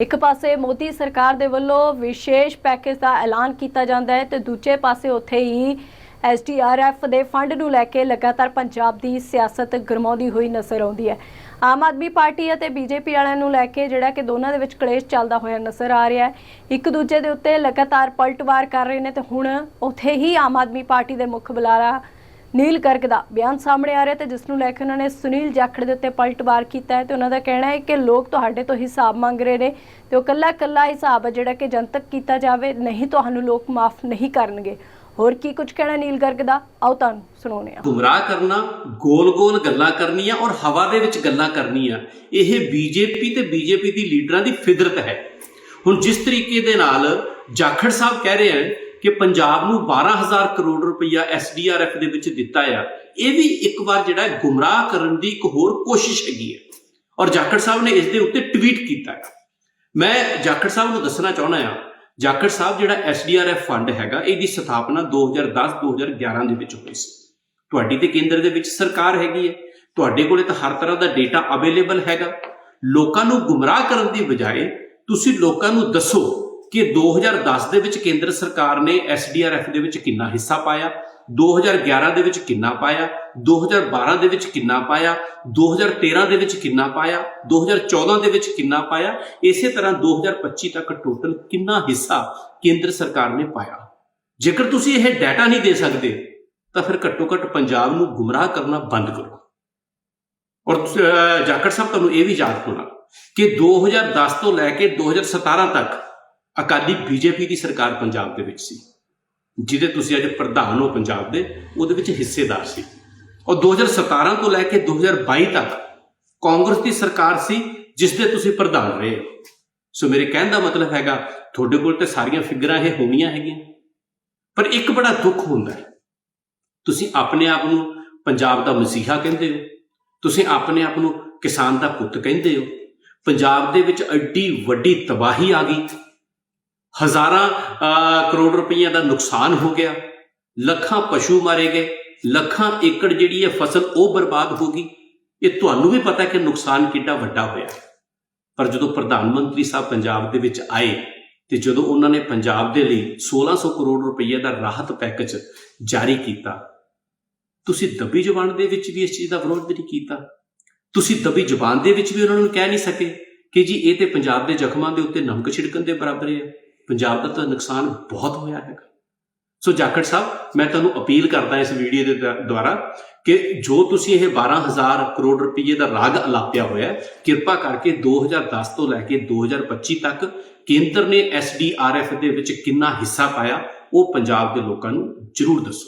ਇੱਕ ਪਾਸੇ ਮੋਦੀ ਸਰਕਾਰ ਦੇ ਵੱਲੋਂ ਵਿਸ਼ੇਸ਼ ਪੈਕੇਜ ਦਾ ਐਲਾਨ ਕੀਤਾ ਜਾਂਦਾ ਹੈ ਤੇ ਦੂਜੇ ਪਾਸੇ ਉੱਥੇ ਹੀ ਐਸਡੀਆਰਐਫ ਦੇ ਫੰਡ ਨੂੰ ਲੈ ਕੇ ਲਗਾਤਾਰ ਪੰਜਾਬ ਦੀ ਸਿਆਸਤ ਗਰਮਾਉਂਦੀ ਹੋਈ ਨਜ਼ਰ ਆਉਂਦੀ ਹੈ। ਆਮ ਆਦਮੀ ਪਾਰਟੀ ਅਤੇ ਬੀਜੇਪੀ ਵਾਲਿਆਂ ਨੂੰ ਲੈ ਕੇ ਜਿਹੜਾ ਕਿ ਦੋਨਾਂ ਦੇ ਵਿੱਚ ਕਲੇਸ਼ ਚੱਲਦਾ ਹੋਇਆ ਨਜ਼ਰ ਆ ਰਿਹਾ ਹੈ। ਇੱਕ ਦੂਜੇ ਦੇ ਉੱਤੇ ਲਗਾਤਾਰ ਪਲਟਵਾਰ ਕਰ ਰਹੇ ਨੇ ਤੇ ਹੁਣ ਉੱਥੇ ਹੀ ਆਮ ਆਦਮੀ ਪਾਰਟੀ ਦੇ ਮੁੱਖ ਬੁਲਾਰਾ ਨੀਲ ਗਰਗ ਦਾ ਬਿਆਨ ਸਾਹਮਣੇ ਆ ਰਿਹਾ ਤੇ ਜਿਸ ਨੂੰ ਲੈ ਕੇ ਉਹਨਾਂ ਨੇ ਸੁਨੀਲ ਜਾਖੜ ਦੇ ਉੱਤੇ ਪਲਟਵਾਰ ਕੀਤਾ ਹੈ ਤੇ ਉਹਨਾਂ ਦਾ ਕਹਿਣਾ ਹੈ ਕਿ ਲੋਕ ਤੁਹਾਡੇ ਤੋਂ ਹਿਸਾਬ ਮੰਗ ਰਹੇ ਨੇ ਤੇ ਉਹ ਕੱਲਾ ਕੱਲਾ ਹਿਸਾਬ ਹੈ ਜਿਹੜਾ ਕਿ ਜਨਤਕ ਕੀਤਾ ਜਾਵੇ, ਨਹੀਂ ਤੁਹਾਨੂੰ ਲੋਕ ਮਾਫ ਨਹੀਂ ਕਰਨਗੇ। ਹੋਰ ਕੀ ਕੁਝ ਕਹਿਣਾ ਨੀਲ ਗਰਗ ਦਾ? ਆਓ ਤੁਹਾਨੂੰ ਸੁਣਾਉਂਦੇ ਹਾਂ। ਗੁੰਮਰਾਹ ਕਰਨਾ, ਗੋਲ-ਗੋਲ ਗੱਲਾਂ ਕਰਨੀਆਂ ਔਰ ਹਵਾ ਦੇ ਵਿੱਚ ਗੱਲਾਂ ਕਰਨੀਆਂ, ਇਹ ਬੀਜੇਪੀ ਤੇ ਬੀਜੇਪੀ ਦੀ ਲੀਡਰਾਂ ਦੀ ਫਿਦਰਤ ਹੈ। ਹੁਣ ਜਿਸ ਤਰੀਕੇ ਦੇ ਨਾਲ ਜਾਖੜ ਸਾਹਿਬ ਕਹਿ ਰਹੇ ਹਨ ਕਿ ਪੰਜਾਬ ਨੂੰ 12000 ਕਰੋੜ ਰੁਪਈਆ ਐਸਡੀਆਰਐਫ ਦੇ ਵਿੱਚ ਦਿੱਤਾ ਆ। ਇਹ ਵੀ ਇੱਕ ਵਾਰ ਜਿਹੜਾ ਗੁੰਮਰਾਹ ਕਰਨ ਦੀ ਇੱਕ ਹੋਰ ਕੋਸ਼ਿਸ਼ ਹੈਗੀ ਹੈ ਔਰ ਜਾਖੜ ਸਾਹਿਬ ਨੇ ਇਸ ਦੇ ਉੱਤੇ ਟਵੀਟ ਕੀਤਾ ਮੈਂ ਜਾਖੜ ਸਾਹਿਬ ਨੂੰ ਦੱਸਣਾ ਚਾਹੁੰਦਾ ਆ, ਜਾਖੜ ਸਾਹਿਬ ਜਿਹੜਾ ਐਸਡੀਆਰਐਫ ਫੰਡ ਹੈਗਾ, ਇਹਦੀ ਸਥਾਪਨਾ 2010-2011 ਦੇ ਵਿੱਚ ਹੋਈ ਸੀ। ਤੁਹਾਡੀ ਤੇ ਕੇਂਦਰ ਦੇ ਵਿੱਚ ਸਰਕਾਰ ਹੈਗੀ ਹੈ ਤੁਹਾਡੇ ਕੋਲੇ ਤਾਂ ਹਰ ਤਰ੍ਹਾਂ ਦਾ ਡੇਟਾ ਅਵੇਲੇਬਲ ਹੈਗਾ। ਲੋਕਾਂ ਨੂੰ ਗੁੰਮਰਾਹ ਕਰਨ ਦੀ ਬਜਾਏ ਤੁਸੀਂ ਲੋਕਾਂ ਨੂੰ ਦੱਸੋ ਕਿ 2010 ਦੇ ਵਿੱਚ ਕੇਂਦਰ ਸਰਕਾਰ ਨੇ ਐਸਡੀਆਰਐਫ ਦੇ ਵਿੱਚ ਕਿੰਨਾ ਹਿੱਸਾ ਪਾਇਆ 2011 ਦੇ ਵਿੱਚ ਕਿੰਨਾ ਪਾਇਆ 2012 ਦੇ ਵਿੱਚ ਕਿੰਨਾ ਪਾਇਆ 2013 ਦੇ ਵਿੱਚ ਕਿੰਨਾ ਪਾਇਆ 2014 ਦੇ ਵਿੱਚ ਕਿੰਨਾ ਪਾਇਆ ਇਸੇ ਤਰ੍ਹਾਂ 2025 ਤੱਕ ਟੋਟਲ ਕਿੰਨਾ ਹਿੱਸਾ ਕੇਂਦਰ ਸਰਕਾਰ ਨੇ ਪਾਇਆ। ਜੇਕਰ ਤੁਸੀਂ ਇਹ ਡਾਟਾ ਨਹੀਂ ਦੇ ਸਕਦੇ ਤਾਂ ਫਿਰ ਘੱਟੋ ਘੱਟ ਪੰਜਾਬ ਨੂੰ ਗੁੰਮਰਾਹ ਕਰਨਾ ਬੰਦ ਕਰੋ। ਔਰ ਅਹ, ਜਾਖੜ ਸਾਹਿਬ ਤੁਹਾਨੂੰ ਇਹ ਵੀ ਯਾਦ ਹੋਣਾ ਕਿ 2010 ਤੋਂ ਲੈ ਕੇ 2017 ਤੱਕ ਅਕਾਲੀ ਬੀਜੇਪੀ ਦੀ ਸਰਕਾਰ ਪੰਜਾਬ ਦੇ ਵਿੱਚ ਸੀ, ਜਿਹਦੇ ਤੁਸੀਂ ਅੱਜ ਪ੍ਰਧਾਨ ਹੋ ਪੰਜਾਬ ਦੇ, ਉਹਦੇ ਵਿੱਚ ਹਿੱਸੇਦਾਰ ਸੀ। ਔਰ 2017 ਤੋਂ ਲੈ ਕੇ 2022 ਤੱਕ ਕਾਂਗਰਸ ਦੀ ਸਰਕਾਰ ਸੀ ਜਿਸ ਦੇ ਤੁਸੀਂ ਪ੍ਰਧਾਨ ਰਹੇ ਹੋ। ਸੋ ਮੇਰੇ ਕਹਿਣ ਦਾ ਮਤਲਬ ਹੈਗਾ, ਤੁਹਾਡੇ ਕੋਲ ਤੇ ਸਾਰੀਆਂ ਫਿਗਰਾਂ ਇਹ ਹੋਣੀਆਂ ਹੈਗੀਆਂ। ਪਰ ਇੱਕ ਬੜਾ ਦੁੱਖ ਹੁੰਦਾ ਹੈ, ਤੁਸੀਂ ਆਪਣੇ ਆਪ ਨੂੰ ਪੰਜਾਬ ਦਾ ਮਸੀਹਾ ਕਹਿੰਦੇ ਹੋ, ਤੁਸੀਂ ਆਪਣੇ ਆਪ ਨੂੰ ਕਿਸਾਨ ਦਾ ਪੁੱਤ ਕਹਿੰਦੇ ਹੋ, ਪੰਜਾਬ ਦੇ ਵਿੱਚ ਐਡੀ ਵੱਡੀ ਤਬਾਹੀ ਆ ਗਈ। ਹਜ਼ਾਰਾਂ ਕਰੋੜ ਰੁਪਈਆ ਦਾ ਨੁਕਸਾਨ ਹੋ ਗਿਆ। ਲੱਖਾਂ ਪਸ਼ੂ ਮਾਰੇ ਗਏ। ਲੱਖਾਂ ਏਕੜ ਜਿਹੜੀ ਹੈ ਫਸਲ ਉਹ ਬਰਬਾਦ ਹੋ ਗਈ। ਇਹ ਤੁਹਾਨੂੰ ਵੀ ਪਤਾ ਕਿ ਨੁਕਸਾਨ ਕਿੰਨਾ ਵੱਡਾ ਹੋਇਆ। ਪਰ ਜਦੋਂ ਪ੍ਰਧਾਨ ਮੰਤਰੀ ਸਾਹਿਬ ਪੰਜਾਬ ਦੇ ਵਿੱਚ ਆਏ ਤੇ ਜਦੋਂ ਉਹਨਾਂ ਨੇ ਪੰਜਾਬ ਦੇ ਲਈ 1600 ਕਰੋੜ ਰੁਪਈਆ ਦਾ ਰਾਹਤ ਪੈਕੇਜ ਜਾਰੀ ਕੀਤਾ, ਤੁਸੀਂ ਦੱਬੀ ਜ਼ੁਬਾਨ ਦੇ ਵਿੱਚ ਵੀ ਇਸ ਚੀਜ਼ ਦਾ ਵਿਰੋਧ ਨਹੀਂ ਕੀਤਾ। ਤੁਸੀਂ ਦੱਬੀ ਜ਼ੁਬਾਨ ਦੇ ਵਿੱਚ ਵੀ ਉਹਨਾਂ ਨੂੰ ਕਹਿ ਨਹੀਂ ਸਕੇ ਕਿ ਜੀ ਇਹ ਤੇ ਪੰਜਾਬ ਦੇ ਜ਼ਖਮਾਂ ਦੇ ਉੱਤੇ ਨਮਕ ਛਿੜਕਣ ਦੇ ਬਰਾਬਰ ਹੈ। ਪੰਜਾਬ ਦਾ ਤਾਂ ਨੁਕਸਾਨ ਬਹੁਤ ਹੋਇਆ ਹੈਗਾ। ਸੋ ਜਾਖੜ ਸਾਹਿਬ, ਮੈਂ ਤੁਹਾਨੂੰ ਅਪੀਲ ਕਰਦਾ ਇਸ ਵੀਡੀਓ ਦੇ ਦ- ਦੁਆਰਾ ਕਿ ਜੋ ਤੁਸੀਂ ਇਹ 12000 ਕਰੋੜ ਰੁਪਏ ਦਾ ਰਾਗ ਅਲਾਪਿਆ ਹੋਇਆ ਕਿਰਪਾ ਕਰਕੇ 2010 ਤੋਂ ਲੈ ਕੇ 2025 ਤੱਕ ਕੇਂਦਰ ਨੇ ਐਸਡੀਆਰਐਫ ਦੇ ਵਿੱਚ ਕਿੰਨਾ ਹਿੱਸਾ ਪਾਇਆ, ਉਹ ਪੰਜਾਬ ਦੇ ਲੋਕਾਂ ਨੂੰ ਜ਼ਰੂਰ ਦੱਸੋ।